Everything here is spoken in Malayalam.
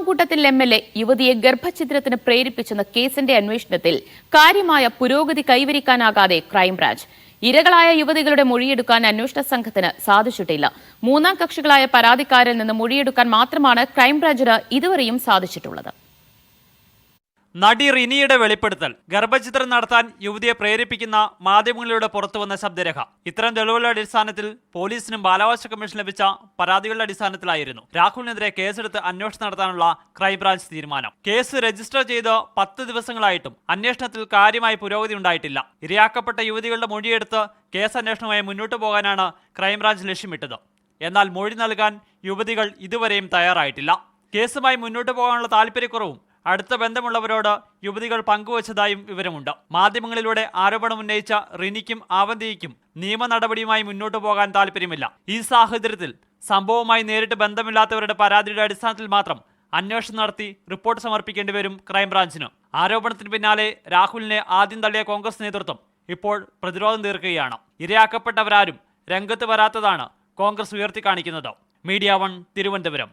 മാങ്കൂട്ടത്തിൽ എം എൽ എ യുവതിയെ ഗർഭഛിദ്രത്തിന് പ്രേരിപ്പിച്ചെന്ന കേസിന്റെ അന്വേഷണത്തിൽ കാര്യമായ പുരോഗതി കൈവരിക്കാനാകാതെ ക്രൈംബ്രാഞ്ച്. ഇരകളായ യുവതികളുടെ മൊഴിയെടുക്കാൻ അന്വേഷണ സംഘത്തിന് സാധിച്ചിട്ടില്ല. മൂന്നാം കക്ഷികളായ പരാതിക്കാരിൽ നിന്ന് മൊഴിയെടുക്കാൻ മാത്രമാണ് ക്രൈംബ്രാഞ്ചിന് ഇതുവരെയും സാധിച്ചിട്ടുള്ളത്. നടി റിനിയുടെ വെളിപ്പെടുത്തൽ. ഗർഭചിത്രം നടത്താൻ യുവതിയെ പ്രേരിപ്പിക്കുന്ന മാധ്യമങ്ങളിലൂടെ പുറത്തുവന്ന ശബ്ദരേഖ. ഇത്തരം തെളിവുകളുടെ അടിസ്ഥാനത്തിൽ പോലീസിനും ബാലാവകാശ കമ്മീഷൻ ലഭിച്ച പരാതികളുടെ അടിസ്ഥാനത്തിലായിരുന്നു. രാഹുലിനെതിരെ കേസെടുത്ത് അന്വേഷണം നടത്താനുള്ള ക്രൈംബ്രാഞ്ച് തീരുമാനം. കേസ് രജിസ്റ്റർ ചെയ്ത് പത്ത് ദിവസങ്ങളായിട്ടും അന്വേഷണത്തിൽ കാര്യമായ പുരോഗതി ഉണ്ടായിട്ടില്ല. ഇരയാക്കപ്പെട്ട യുവതികളുടെ മൊഴിയെടുത്ത് കേസ് അന്വേഷണവുമായി മുന്നോട്ടു പോകാനാണ് ക്രൈംബ്രാഞ്ച് ലക്ഷ്യമിട്ടത്. എന്നാൽ മൊഴി നൽകാൻ യുവതികൾ ഇതുവരെയും തയ്യാറായിട്ടില്ല. കേസുമായി മുന്നോട്ടു പോകാനുള്ള താല്പര്യക്കുറവും അടുത്ത ബന്ധമുള്ളവരോട് യുവതികൾ പങ്കുവച്ചതായും വിവരമുണ്ട്. മാധ്യമങ്ങളിലൂടെ ആരോപണം ഉന്നയിച്ച റിനിക്കും ആവന്തിക്കും നിയമ നടപടിയുമായി മുന്നോട്ടു പോകാൻ താല്പര്യമില്ല ഈ സാഹചര്യത്തിൽ സംഭവവുമായി നേരിട്ട് ബന്ധമില്ലാത്തവരുടെ പരാതിയുടെ അടിസ്ഥാനത്തിൽ മാത്രം അന്വേഷണം നടത്തി റിപ്പോർട്ട് സമർപ്പിക്കേണ്ടി വരും ക്രൈംബ്രാഞ്ചിന്. ആരോപണത്തിന് പിന്നാലെ രാഹുലിനെ ആദ്യം തള്ളിയ കോൺഗ്രസ് നേതൃത്വം ഇപ്പോൾ പ്രതിരോധം തീർക്കുകയാണ്. ഇരയാക്കപ്പെട്ടവരാരും രംഗത്ത് വരാത്തതാണ് കോൺഗ്രസ് ഉയർത്തിക്കാണിക്കുന്നത്. Media One Thiruvananthapuram.